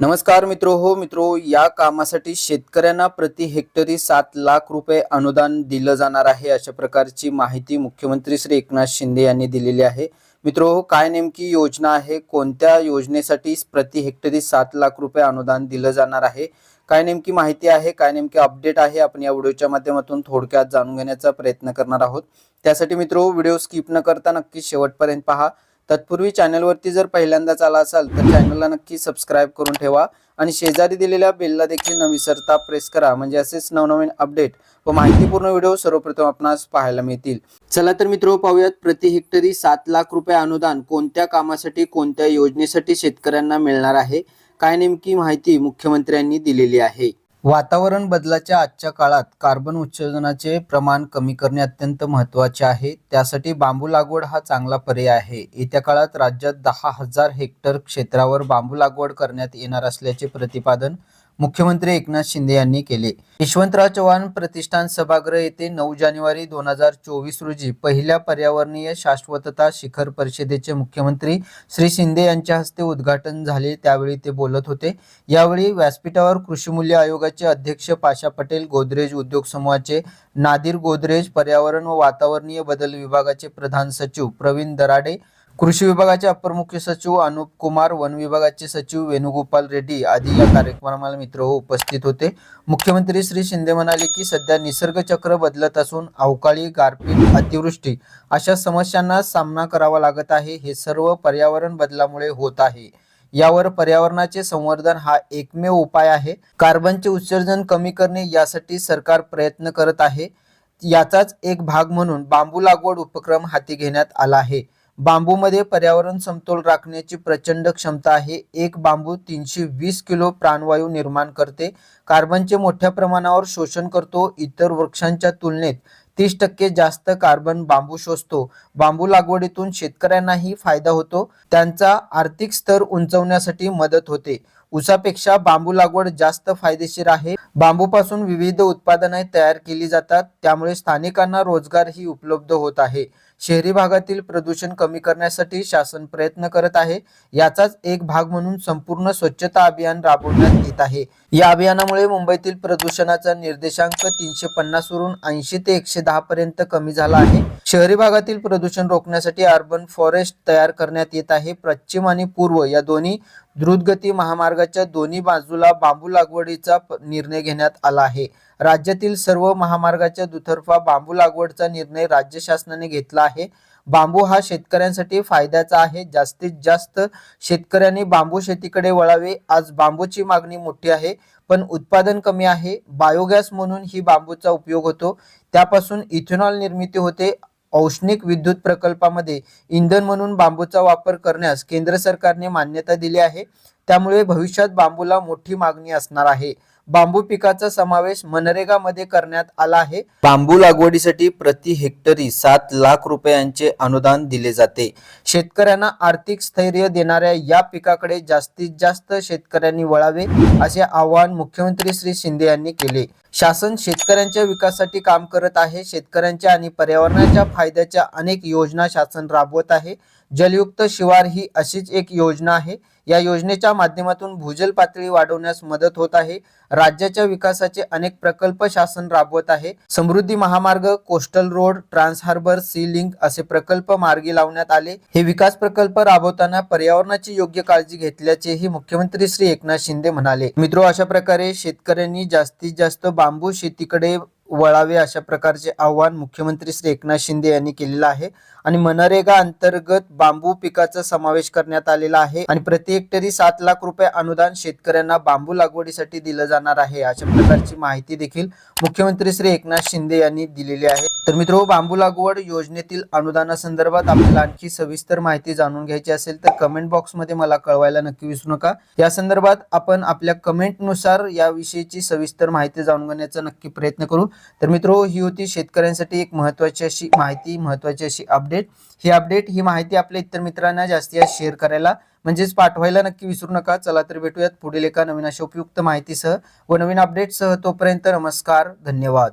नमस्कार मित्रो हो मित्रो या कामासाठी शेतकऱ्यांना प्रति हेक्टरी सात लाख रुपये अनुदान दिलं जाणार आहे अशा प्रकारची माहिती मुख्यमंत्री श्री एकनाथ शिंदे यांनी दिलेली आहे. मित्रो हो, काय नेमकी योजना आहे? कोणत्या योजनेसाठी प्रति हेक्टरी सात लाख रुपये अनुदान दिलं जाणार आहे? काय नेमकी माहिती आहे? काय नेमकी अपडेट आहे? आपण या व्हिडिओच्या माध्यमातून थोडक्यात जाणून घेण्याचा प्रयत्न करणार आहोत. त्यासाठी मित्रो व्हिडिओ स्किप न करता नक्की शेवटपर्यंत पहा. तत्पूर्वी चॅनलवरती जर पहिल्यांदाच आला असाल तर चॅनलला नक्की सबस्क्राईब करून ठेवा आणि शेजारी दिलेल्या बेलला देखील न विसरता प्रेस करा म्हणजे असेच नवनवीन अपडेट व माहितीपूर्ण व्हिडिओ सर्वप्रथम आपणास पाहायला मिळतील. चला तर मित्र पाहूयात प्रति हेक्टरी सात लाख रुपये अनुदान कोणत्या कामासाठी कोणत्या योजनेसाठी शेतकऱ्यांना मिळणार आहे? काय नेमकी माहिती मुख्यमंत्र्यांनी दिलेली आहे? वातावरण बदलाच्या आजच्या काळात कार्बन उत्सर्जनाचे प्रमाण कमी करणे अत्यंत महत्त्वाचे आहे. त्यासाठी बांबू लागवड हा चांगला पर्याय आहे. येत्या काळात राज्यात दहा हजार हेक्टर क्षेत्रावर बांबू लागवड करण्यात येणार असल्याचे प्रतिपादन मुख्यमंत्री एकनाथ शिंदे यांनी केले. यशवंतराव चव्हाण प्रतिष्ठान सभागृह येथे नऊ जानेवारी दोन हजार चोवीस रोजी पहिल्या पर्यावरणीय शाश्वतता शिखर परिषदेचे मुख्यमंत्री श्री शिंदे यांच्या हस्ते उद्घाटन झाले त्यावेळी ते बोलत होते. यावेळी व्यासपीठावर कृषी मूल्य आयोगाचे अध्यक्ष पाशा पटेल गोदरेज उद्योग समूहाचे नादिर गोदरेज पर्यावरण व वातावरणीय बदल विभागाचे प्रधान सचिव प्रवीण दराडे कृषी विभागाचे अपर मुख्य सचिव अनुप कुमार वन विभागाचे सचिव वेणुगोपाल रेड्डी आदी या कार्यक्रमाला मित्र हो उपस्थित होते. मुख्यमंत्री श्री शिंदे म्हणाले की सध्या निसर्ग चक्र बदलत असून अवकाळी गारपीट अतिवृष्टी अशा समस्यांना सामना करावा लागत आहे. हे सर्व पर्यावरण बदलामुळे होत आहे. यावर पर्यावरणाचे संवर्धन हा एकमेव उपाय आहे. कार्बनचे उत्सर्जन कमी करणे यासाठी सरकार प्रयत्न करत आहे. याचाच एक भाग म्हणून बांबू लागवड उपक्रम हाती घेण्यात आला आहे. बांबूमध्ये पर्यावरण समतोल राखण्याची प्रचंड क्षमता आहे. एक बांबू तीनशे वीस किलो प्राणवायू निर्माण करते. कार्बनचे मोठ्या प्रमाणावर शोषण करतो. इतर वृक्षांच्या तुलनेत तीस टक्के जास्त कार्बन बांबू शोषतो. बांबू लागवडीतून शेतकऱ्यांनाही फायदा होतो. त्यांचा आर्थिक स्तर उंचवण्यासाठी मदत होते. उसापेक्षा बांबू लागवड जास्त फायदेशीर आहे. बांबूपासून विविध उत्पादने तयार केली जातात. त्यामुळे स्थानिकांना रोजगारही उपलब्ध होत आहे. शहरी भागातील प्रदूषण कमी करण्यासाठी शासन प्रयत्न करत आहे. याचाच एक भाग म्हणून संपूर्ण स्वच्छता अभियान राबवण्यात येत आहे. या अभियानामुळे मुंबईतील प्रदूषणाचा निर्देशांक तीनशे पन्नास वरून ऐंशी ते एकशे दहा पर्यंत कमी झाला आहे. शहरी भागातील प्रदूषण रोखण्यासाठी अर्बन फॉरेस्ट तयार करण्यात येत आहे. पश्चिम आणि पूर्व या दोन्ही द्रुतगती महामार्गाच्या दोन्ही बाजूला बांबू लागवडीचा निर्णय घेण्यात आला आहे. राज्यातील सर्व महामार्गाच्या दुतर्फा बांबू लागवडचा निर्णय राज्य शासनाने घेतला आहे. बांबू हा शेतकऱ्यांसाठी फायद्याचा आहे. जास्तीत जास्त शेतकऱ्यांनी बांबू शेतीकडे वळावे. आज बांबूची मागणी मोठी आहे पण उत्पादन कमी आहे. बायोगॅस म्हणून ही बांबूचा उपयोग होतो. त्यापासून इथेनॉल निर्मिती होते. औष्णिक विद्युत प्रकल्पामध्ये इंधन म्हणून बांबूचा वापर करण्यास केंद्र सरकारने मान्यता दिली आहे. त्यामुळे भविष्यात बांबूला मोठी मागणी असणार आहे. बांबू पिकाचा समावेश मनरेगामध्ये करण्यात आला आहे. बांबू लागवडीसाठी प्रति हेक्टरी सात लाख रुपयांचे अनुदान दिले जाते. शेतकऱ्यांना आर्थिक स्थैर्य देणाऱ्या या पिकाकडे जास्तीत जास्त शेतकऱ्यांनी वळावे असे आवाहन मुख्यमंत्री श्री शिंदे यांनी केले. शासन शेतकऱ्यांच्या विकासासाठी काम करत आहे. शेतकऱ्यांच्या आणि पर्यावरणाच्या फायद्याच्या अनेक योजना शासन राबवत आहे. जलयुक्त शिवार ही अशीच एक योजना आहे. या योजनेच्या माध्यमातून भूजल पातळी वाढवण्यास मदत होत आहे. राज्याच्या विकासाचे अनेक प्रकल्प शासन राबवत आहे. समृद्धी महामार्ग coastal road trans harbour sea link असे प्रकल्प मार्गी लावण्यात आले. हे विकास प्रकल्प राबवताना पर्यावरणाची योग्य काळजी घेतल्याचेही मुख्यमंत्री श्री एकनाथ शिंदे म्हणाले. मित्रो अशा प्रकारे शेतकऱ्यांनी जास्तीत जास्त बांबू शेतीकडे वळावे अशा प्रकारचे आव्हान मुख्यमंत्री श्री एकनाथ शिंदे यांनी केलेलं आहे. आणि मनरेगा अंतर्गत बांबू पिकाचा समावेश करण्यात आलेला आहे. आणि प्रति हेक्टरी सात लाख रुपये अनुदान शेतकऱ्यांना बांबू लागवडीसाठी दिलं जाणार आहे अशा प्रकारची माहिती देखील मुख्यमंत्री श्री एकनाथ शिंदे यांनी दिलेली आहे. तर मित्र बांबू लागवड योजनेतील अनुदानासंदर्भात आपल्याला आणखी सविस्तर माहिती जाणून घ्यायची असेल तर कमेंट बॉक्समध्ये मला कळवायला नक्की विसरू नका. या संदर्भात आपण आपल्या कमेंटनुसार याविषयीची सविस्तर माहिती जाणून घेण्याचा नक्की प्रयत्न करू. तर मित्रो ही होती शेतकऱ्यांसाठी एक महत्त्वाची अशी माहिती महत्त्वाची अशी अपडेट ही अपडेट ही माहिती आपल्या इतर मित्रांना जास्तीत जास्त शेअर करायला म्हणजेच पाठवायला नक्की विसरू नका. चला तर भेटूयात पुढील एका नवीन अशा उपयुक्त माहितीसह व नवीन अपडेटसह तोपर्यंत नमस्कार धन्यवाद.